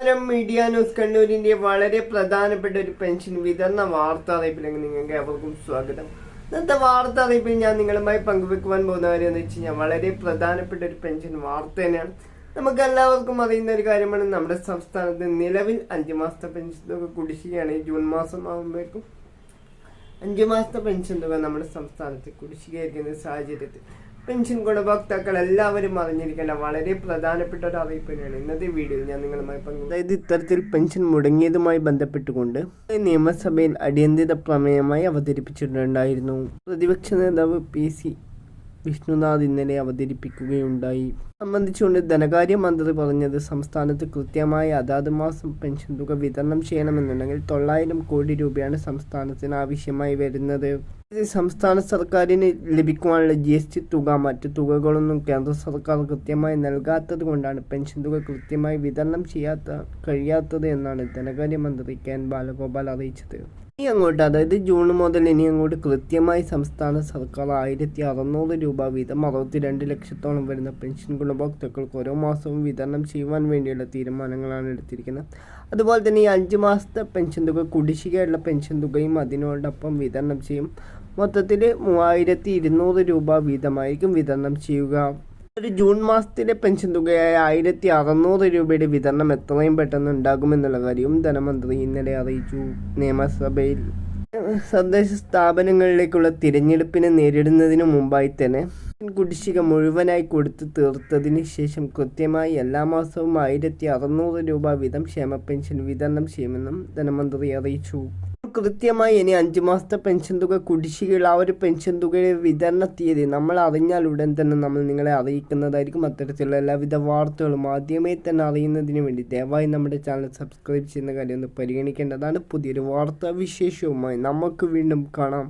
നമസ്കാരം. Media news കണ്ണൂരിന്റെ വളരെ പ്രധാനപ്പെട്ട ഒരു പെൻഷൻ വിതരണ വാർത്താ അറിയിപ്പിലേക്ക് നിങ്ങൾക്ക് ഏവർക്കും സ്വാഗതം. ഇന്നത്തെ വാർത്താ അറിയിപ്പിൽ ഞാൻ നിങ്ങളുമായി പങ്കുവെക്കുവാൻ പോകുന്ന കാര്യം എന്ന് വെച്ച് കഴിഞ്ഞാൽ വളരെ പ്രധാനപ്പെട്ട ഒരു പെൻഷൻ വാർത്ത തന്നെയാണ്. നമുക്ക് എല്ലാവർക്കും അറിയുന്ന ഒരു കാര്യമാണ്. നമ്മുടെ സംസ്ഥാനത്ത് നിലവിൽ അഞ്ച് മാസത്തെ പെൻഷൻ തുക കുടിശ്ശികയാണ്. ജൂൺ മാസം ആകുമ്പോഴേക്കും അഞ്ചു മാസത്തെ പെൻഷൻ തുക നമ്മുടെ സംസ്ഥാനത്ത് കുടിശ്ശികയായിരിക്കുന്ന സാഹചര്യത്തിൽ. പെൻഷൻ ഗുണഭോക്താക്കൾ എല്ലാവരും അറിഞ്ഞിരിക്കേണ്ട വളരെ പ്രധാനപ്പെട്ട ഒരു അറിയിപ്പ് തന്നെയാണ്. ഇന്നത്തെ വീഡിയോയിൽ ഞാൻ നിങ്ങളുമായി പങ്കു അതായത് ഇത്തരത്തിൽ പെൻഷൻ മുടങ്ങിയതുമായി ബന്ധപ്പെട്ടുകൊണ്ട് നിയമസഭയിൽ അടിയന്തര പ്രമേയമായി അവതരിപ്പിച്ചിട്ടുണ്ടായിരുന്നു. പ്രതിപക്ഷ നേതാവ് പി സി വിഷ്ണുനാഥ് ഇന്നലെ അവതരിപ്പിക്കുകയുണ്ടായി. സംബന്ധിച്ചുകൊണ്ട് ധനകാര്യ മന്ത്രി പറഞ്ഞത് സംസ്ഥാനത്ത് കൃത്യമായി അതാത് മാസം പെൻഷൻ തുക വിതരണം ചെയ്യണമെന്നുണ്ടെങ്കിൽ തൊള്ളായിരം കോടി രൂപയാണ് സംസ്ഥാനത്തിന് ആവശ്യമായി വരുന്നത്. സംസ്ഥാന സർക്കാരിന് ലഭിക്കുവാനുള്ള ജി എസ് ടി തുക മറ്റു തുകകളൊന്നും കേന്ദ്ര സർക്കാർ കൃത്യമായി നൽകാത്തത് കൊണ്ടാണ് പെൻഷൻ തുക കൃത്യമായി വിതരണം ചെയ്യാത്ത കഴിയാത്തത് എന്നാണ് ധനകാര്യമന്ത്രി കെ എൻ ബാലഗോപാൽ അറിയിച്ചത്. ഇനി അങ്ങോട്ട് അതായത് ജൂൺ മുതൽ ഇനി അങ്ങോട്ട് കൃത്യമായി സംസ്ഥാന സർക്കാർ ആയിരത്തി അറുന്നൂറ് രൂപ വീതം അറുപത്തിരണ്ട് ലക്ഷത്തോളം വരുന്ന പെൻഷൻ ഗുണഭോക്താക്കൾക്ക് ഓരോ മാസവും വിതരണം ചെയ്യുവാൻ വേണ്ടിയുള്ള തീരുമാനങ്ങളാണ് എടുത്തിരിക്കുന്നത്. അതുപോലെ തന്നെ ഈ അഞ്ച് മാസത്തെ പെൻഷൻ തുക കുടിശ്ശികയുള്ള പെൻഷൻ തുകയും അതിനോടൊപ്പം വിതരണം ചെയ്യും. മൊത്തത്തിൽ മൂവായിരത്തി ഇരുന്നൂറ് രൂപ വീതമായിരിക്കും വിതരണം ചെയ്യുക. ഒരു ജൂൺ മാസത്തിലെ പെൻഷൻ തുകയായ ആയിരത്തി അറുന്നൂറ് രൂപയുടെ വിതരണം എത്രയും പെട്ടെന്ന് ഉണ്ടാകുമെന്നുള്ള കാര്യവും ധനമന്ത്രി ഇന്നലെ അറിയിച്ചു. നിയമസഭയിൽ സന്ദേശ സ്ഥാപനങ്ങളിലേക്കുള്ള തിരഞ്ഞെടുപ്പിനെ നേരിടുന്നതിന് മുമ്പായി തന്നെ കുടിശ്ശിക മുഴുവനായി കൊടുത്തു തീർത്തതിന് ശേഷം കൃത്യമായി എല്ലാ മാസവും ആയിരത്തി അറുന്നൂറ് രൂപ വീതം ക്ഷേമ പെൻഷൻ വിതരണം ചെയ്യുമെന്നും ധനമന്ത്രി അറിയിച്ചു. കൃത്യമായി ഇനി അഞ്ച് മാസത്തെ പെൻഷൻ തുക കുടിശ്ശികയുള്ള ആ ഒരു പെൻഷൻ തുകയുടെ വിതരണ തീയതി നമ്മൾ അറിഞ്ഞാൽ ഉടൻ തന്നെ നമ്മൾ നിങ്ങളെ അറിയിക്കുന്നതായിരിക്കും. അത്തരത്തിലുള്ള എല്ലാവിധ വാർത്തകളും ആദ്യമേ തന്നെ അറിയുന്നതിന് വേണ്ടി ദയവായി നമ്മുടെ ചാനൽ സബ്സ്ക്രൈബ് ചെയ്യുന്ന കാര്യം ഒന്ന് പരിഗണിക്കേണ്ടതാണ്. പുതിയൊരു വാർത്താ വിശേഷവുമായി നമുക്ക് വീണ്ടും കാണാം.